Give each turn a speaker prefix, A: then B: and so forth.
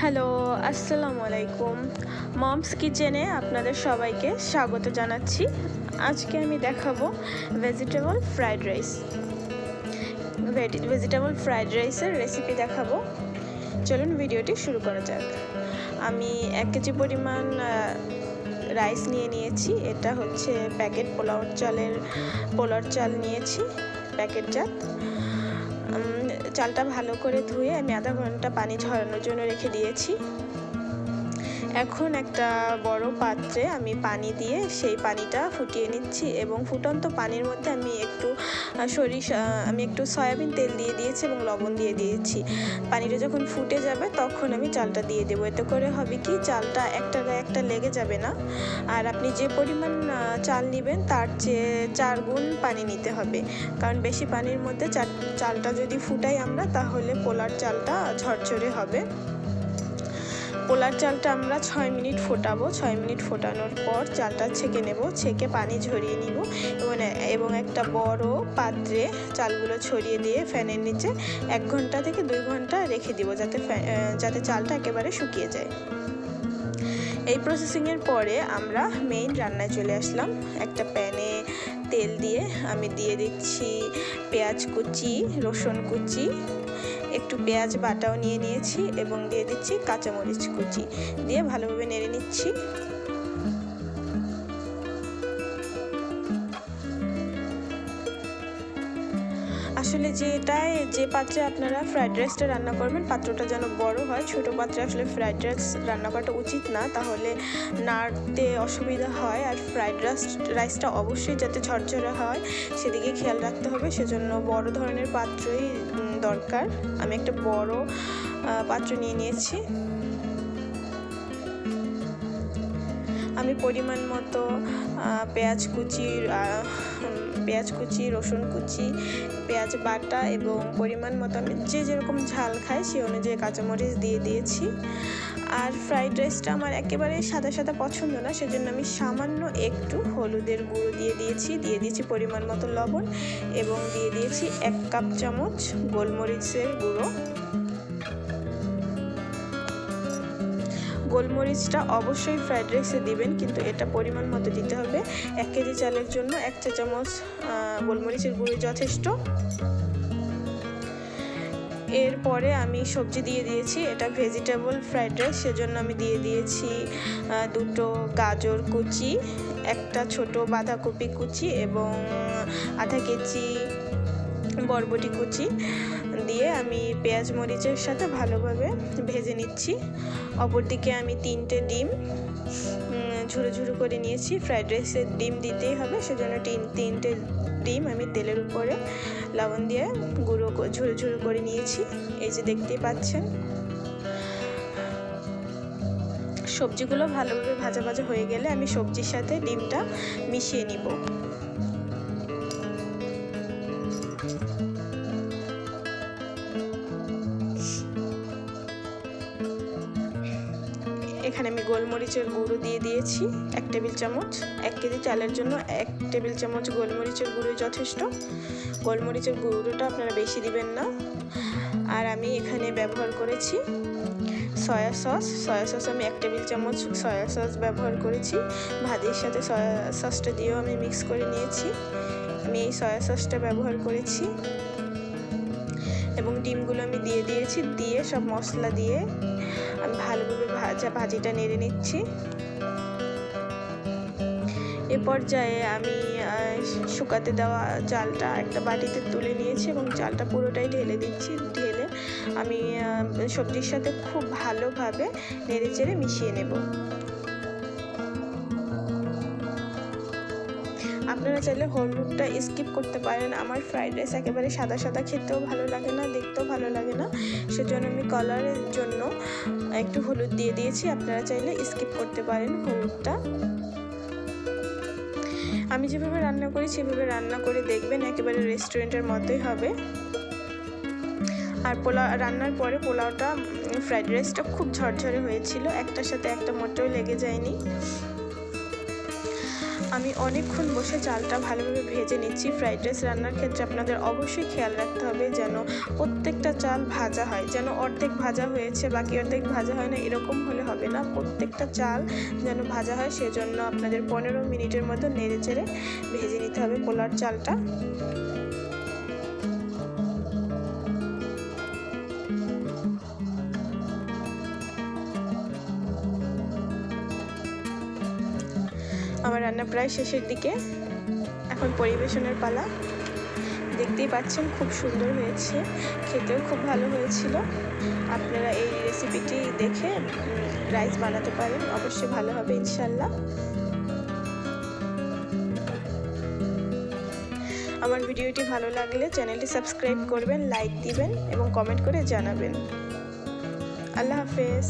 A: Hello, আসসালামু আলাইকুম। Moms কিচেনে আপনাদের সবাইকে স্বাগত জানাচ্ছি। আজকে আমি দেখাবো vegetable fried rice vegetable fried রাইসের রেসিপি দেখাবো। চলুন ভিডিওটি শুরু করা যাক। আমি এক কেজি পরিমাণ রাইস নিয়ে নিয়েছি। এটা হচ্ছে প্যাকেট পোলাওর চালের পোলার চাল নিয়েছি প্যাকেটজাত চালটা ভালো করে ধুয়ে আমি আধা ঘণ্টা পানি ঝরানোর জন্য রেখে দিয়েছি। এখন একটা বড় পাত্রে আমি পানি দিয়ে সেই পানিটা ফুটিয়ে নিচ্ছি এবং ফুটন্ত পানির মধ্যে আমি একটু সরিষা আমি একটু সয়াবিন তেল দিয়ে দিয়েছি এবং লবণ দিয়ে দিয়েছি। পানিটা যখন ফুটে যাবে তখন আমি চালটা দিয়ে দেবো। এতে করে হবে কি চালটা একটা একটা লেগে যাবে না। আর আপনি যে পরিমাণ চাল নেবেন তার চেয়ে চার গুণ পানি নিতে হবে। কারণ বেশি পানির মধ্যে চালটা যদি ফুটাই আমরা তাহলে পোলার চালটা ঝরঝরে হবে। পোলার চালটা আমরা ছয় মিনিট ফোটাবো। ছয় মিনিট ফোটানোর পর চালটা ছেঁকে নেব, ছেঁকে পানি ঝরিয়ে নিব এবং এবং একটা বড় পাত্রে চালগুলো ছড়িয়ে দিয়ে ফ্যানের নিচে এক ঘণ্টা থেকে দুই ঘণ্টা রেখে দিব যাতে যাতে চালটা একেবারে শুকিয়ে যায়। এই প্রসেসিংয়ের পরে আমরা মেইন রান্নায় চলে আসলাম। একটা প্যানে তেল দিয়ে আমি দিয়ে দিচ্ছি পেঁয়াজ কুচি, রসুন কুচি একটু পেঁয়াজ বাটাও নিয়ে নিয়েছি এবং দিয়ে দিচ্ছি কাঁচামরিচ কুচি। দিয়ে ভালোভাবে নেড়ে নিচ্ছি। আসলে যেটায় যে পাত্রে আপনারা ফ্রাইড রাইসটা রান্না করবেন, পাত্রটা যেন বড় হয়, ছোট পাত্রে আসলে ফ্রাইড রাইস রান্না করাটা উচিত না, তাহলে নাড়তে অসুবিধা হয়। আর ফ্রাইড রাইস রাইসটা অবশ্যই যাতে ঝরঝরে হয়, সেদিকে খেয়াল রাখতে হবে। সেজন্য বড় ধরনের পাত্রই দরকার। আমি একটা বড় পাত্র নিয়ে নিয়েছি। আমি পরিমাণ মতো পেঁয়াজ কুচি পেঁয়াজ কুচি, রসুন কুচি, পেঁয়াজ বাটা এবং পরিমাণ মতো আমি যে যেরকম ঝাল খাই সেই অনুযায়ী কাঁচামরিচ দিয়ে দিয়েছি। আর ফ্রাইড রাইসটা আমার একেবারে সাদা সাদা পছন্দ না, সেজন্য আমি সামান্য একটু হলুদের গুঁড়ো দিয়ে দিয়েছি দিয়ে দিয়েছি পরিমাণ মতো লবণ এবং দিয়ে দিয়েছি এক কাপ চামচ গোলমরিচের গুঁড়ো। গোলমরিচটা অবশ্যই ফ্রাইড রাইসে দিবেন, কিন্তু এটা পরিমাণ মতো দিতে হবে। এক কেজি চালের জন্য এক চা চামচ গোলমরিচের গুঁড়ো যথেষ্ট। এরপরে আমি সবজি দিয়ে দিয়েছি, এটা ভেজিটেবল ফ্রাইড রাইস সেজন্য আমি দিয়ে দিয়েছি দুটো গাজর কুচি, একটা ছোট বাঁধাকপি কুচি এবং আধা কেজি বরবটি কুচি দিয়ে আমি পেঁয়াজ মরিচের সাথে ভালোভাবে ভেজে নিচ্ছি। অপরদিকে আমি তিনটে ডিম ঝুরো ঝুরো করে নিয়েছি। ফ্রাইড রাইসের ডিম দিতেই হবে, সেজন্য তিন, তিনটে ডিম আমি তেলের উপরে লবণ দিয়ে গুঁড়ো ঝুরো ঝুরো করে নিয়েছি। এই যে দেখতেই পাচ্ছেন। সবজিগুলো ভালোভাবে ভাজা ভাজা হয়ে গেলে আমি সবজির সাথে ডিমটা মিশিয়ে নিব। এখানে আমি গোলমরিচের গুঁড়ো দিয়ে দিয়েছি এক টেবিল চামচ। এক কেজি চালের জন্য এক টেবিল চামচ গোলমরিচের গুঁড়ো যথেষ্ট। গোলমরিচের গুঁড়োটা আপনারা বেশি দিবেন না। আর আমি এখানে ব্যবহার করেছি সয়া সস। সয়া সস আমি এক টেবিল চামচ সয়া সস ব্যবহার করেছি। ভাজির সাথে সয়া সসটা দিয়েও আমি মিক্স করে নিয়েছি। আমি এই সয়া সসটা ব্যবহার করেছি। এবং ডিমগুলো আমি দিয়ে দিয়েছি, দিয়ে সব মশলা দিয়ে আমি ভালোভাবে ভাজা ভাজিটা নেড়ে নিচ্ছি। এ পর্যায়ে আমি শুকাতে দেওয়া চালটা একটা বাটিতে তুলে নিয়েছি এবং চালটা পুরোটাই ঢেলে দিচ্ছি। ঢেলে আমি সবজির সাথে খুব ভালোভাবে নেড়ে চেড়ে মিশিয়ে নেব। আপনারা চাইলে হলুদটা স্কিপ করতে পারেন। আমার ফ্রাইড রাইস একেবারে সাদা সাদা, খেতেও ভালো লাগে না, দেখতেও ভালো লাগে না। সেজন্য আমি কালারের জন্য একটু হলুদ দিয়ে দিয়েছি। আপনারা চাইলে স্কিপ করতে পারেন হলুদটা আমি যেভাবে রান্না করি, সেভাবে রান্না করে দেখবেন একেবারে রেস্টুরেন্টের মতোই হবে। আর পোলাও রান্নার পরে পোলাওটা ফ্রাইড রাইসটা খুব ঝরঝরে হয়েছিল। একটার সাথে একটা মোটেও লেগে যায়নি। আমি অনেকক্ষণ বসে চালটা ভালোভাবে ভেজে নিচ্ছি। ফ্রাইড রাইস রান্নার ক্ষেত্রে আপনাদের অবশ্যই খেয়াল রাখতে হবে যেন প্রত্যেকটা চাল ভাজা হয়। যেন অর্ধেক ভাজা হয়েছে, বাকি অর্ধেক ভাজা হয় না, এরকম হলে হবে না। প্রত্যেকটা চাল যেন ভাজা হয়, সেজন্য আপনাদের পনেরো মিনিটের মতো নেড়ে চেড়ে ভেজে নিতে হবে পোলার চালটা। আমার রান্না প্রায় শেষের দিকে। এখন পরিবেশনের পালা। দেখতেই পাচ্ছেন খুব সুন্দর হয়েছে। খেতেও খুব ভালো হয়েছিল। আপনারা এই রেসিপিটি দেখে রাইস বানাতে পারেন। অবশ্যই ভালো হবে ইনশাল্লাহ আমার ভিডিওটি ভালো লাগলে চ্যানেলটি সাবস্ক্রাইব করবেন, লাইক দিবেন এবং কমেন্ট করে জানাবেন। আল্লাহ হাফেজ।